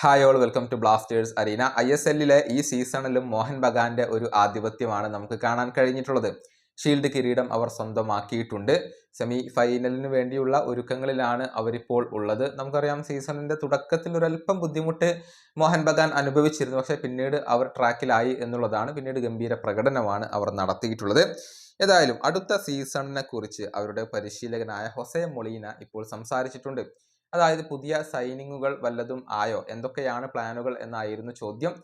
Hi all welcome to Blasters arena I S എല്ലിലെ ഈ സീസണിലും മോഹൻ ബഗാന്റെ ഒരു ആധിപത്യമാണ് നമുക്ക് കാണാൻ കഴിഞ്ഞിട്ടുള്ളത്. ഷീൽഡ് കിരീടം അവർ സ്വന്തമാക്കിയിട്ടുണ്ട്. സെമി ഫൈനലിന് വേണ്ടിയുള്ള ഒരുക്കങ്ങളിലാണ് അവരിപ്പോൾ ഉള്ളത്. നമുക്കറിയാം സീസണിന്റെ തുടക്കത്തിൽ ഒരല്പം ബുദ്ധിമുട്ട് മോഹൻ ബഗാൻ അനുഭവിച്ചിരുന്നു. പക്ഷേ പിന്നീട് അവർ ട്രാക്കിലായി എന്നുള്ളതാണ്. പിന്നീട് ഗംഭീര പ്രകടനമാണ് അവർ നടത്തിയിട്ടുള്ളത്. ഏതായാലും അടുത്ത സീസണിനെ കുറിച്ച് അവരുടെ പരിശീലകനായ ഹൊസെ മൊളീന ഇപ്പോൾ സംസാരിച്ചിട്ടുണ്ട്. അതായത് പുതിയ സൈനിങ്ങുകൾ വല്ലതും ആയോ? എന്തൊക്കെയാണ് പ്ലാനുകൾ എന്നായിരുന്നു ചോദ്യം.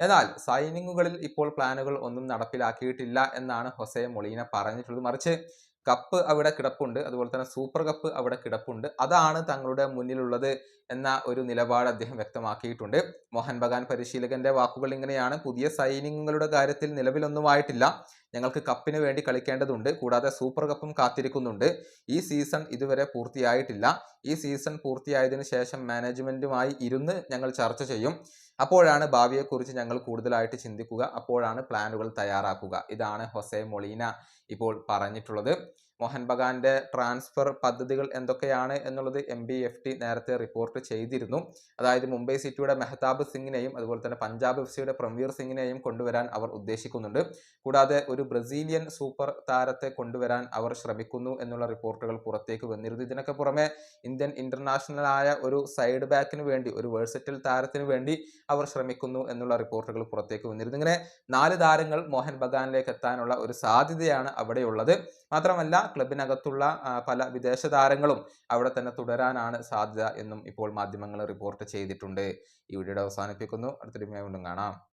എന്നാൽ സൈനിങ്ങുകളിൽ ഇപ്പോൾ പ്ലാനുകൾ ഒന്നും നടപ്പിലാക്കിയിട്ടില്ല എന്നാണ് ഹൊസെ മൊളീന പറഞ്ഞിട്ടുള്ളത്. മറിച്ച് കപ്പ് അവിടെ കിടപ്പുണ്ട് അതുപോലെ തന്നെ സൂപ്പർ കപ്പ് അവിടെ കിടപ്പുണ്ട്. അതാണ് തങ്ങളുടെ മുന്നിലുള്ളത് എന്ന ഒരു നിലപാട് അദ്ദേഹം വ്യക്തമാക്കിയിട്ടുണ്ട്. മോഹൻ ബഗാൻ പരിശീലകന്റെ വാക്കുകൾ ഇങ്ങനെയാണ്. പുതിയ സൈനിങ്ങുകളുടെ കാര്യത്തിൽ നിലവിലൊന്നുമായിട്ടില്ല ഞങ്ങൾക്ക് കപ്പിന് വേണ്ടി കളിക്കേണ്ടതുണ്ട്. കൂടാതെ സൂപ്പർ കപ്പും കാത്തിരിക്കുന്നുണ്ട്. ഈ സീസൺ ഇതുവരെ പൂർത്തിയായിട്ടില്ല. ഈ സീസൺ പൂർത്തിയായതിനു ശേഷം മാനേജ്മെന്റുമായി ഇരുന്ന് ഞങ്ങൾ ചർച്ച ചെയ്യും. അപ്പോഴാണ് ഭാവിയെക്കുറിച്ച് ഞങ്ങൾ കൂടുതലായിട്ട് ചിന്തിക്കുക. അപ്പോഴാണ് പ്ലാനുകൾ തയ്യാറാക്കുക. ഇതാണ് ഹൊസെ മൊളീന ഇപ്പോൾ പറഞ്ഞിട്ടുള്ളത്. മോഹൻ ബഗാന്റെ ട്രാൻസ്ഫർ പദ്ധതികൾ എന്തൊക്കെയാണ് എന്നുള്ളത് എം ബി എഫ് ടി നേരത്തെ റിപ്പോർട്ട് ചെയ്തിരുന്നു. അതായത് മുംബൈ സിറ്റിയുടെ മെഹ്താബ് സിംഗിനെയും അതുപോലെ തന്നെ പഞ്ചാബ് എഫ് സിയുടെ പ്രംവീർ സിംഗിനെയും കൊണ്ടുവരാൻ അവർ ഉദ്ദേശിക്കുന്നുണ്ട്. കൂടാതെ ഒരു ബ്രസീലിയൻ സൂപ്പർ താരത്തെ കൊണ്ടുവരാൻ അവർ ശ്രമിക്കുന്നു എന്നുള്ള റിപ്പോർട്ടുകൾ പുറത്തേക്ക് വന്നിരുന്നു. ഇതിനൊക്കെ പുറമെ ഇന്ത്യൻ ഇന്റർനാഷണൽ ആയ ഒരു സൈഡ് ബാക്കിന് വേണ്ടി ഒരു വേഴ്സറ്റൽ താരത്തിന് വേണ്ടി അവർ ശ്രമിക്കുന്നു എന്നുള്ള റിപ്പോർട്ടുകൾ പുറത്തേക്ക് വന്നിരുന്നു. ഇങ്ങനെ നാല് താരങ്ങൾ മോഹൻ ബഗാനിലേക്ക് എത്താനുള്ള ഒരു സാധ്യതയാണ് അവിടെയുള്ളത്. മാത്രമല്ല ക്ലബിനകത്തുള്ള പല വിദേശ താരങ്ങളും അവിടെ തന്നെ തുടരാനാണ് സാധ്യത എന്നും ഇപ്പോൾ മാധ്യമങ്ങൾ റിപ്പോർട്ട് ചെയ്തിട്ടുണ്ട്. ഈ വീഡിയോ അവസാനിപ്പിക്കുന്നു. അടുത്തൊരു വീണ്ടും കാണാം.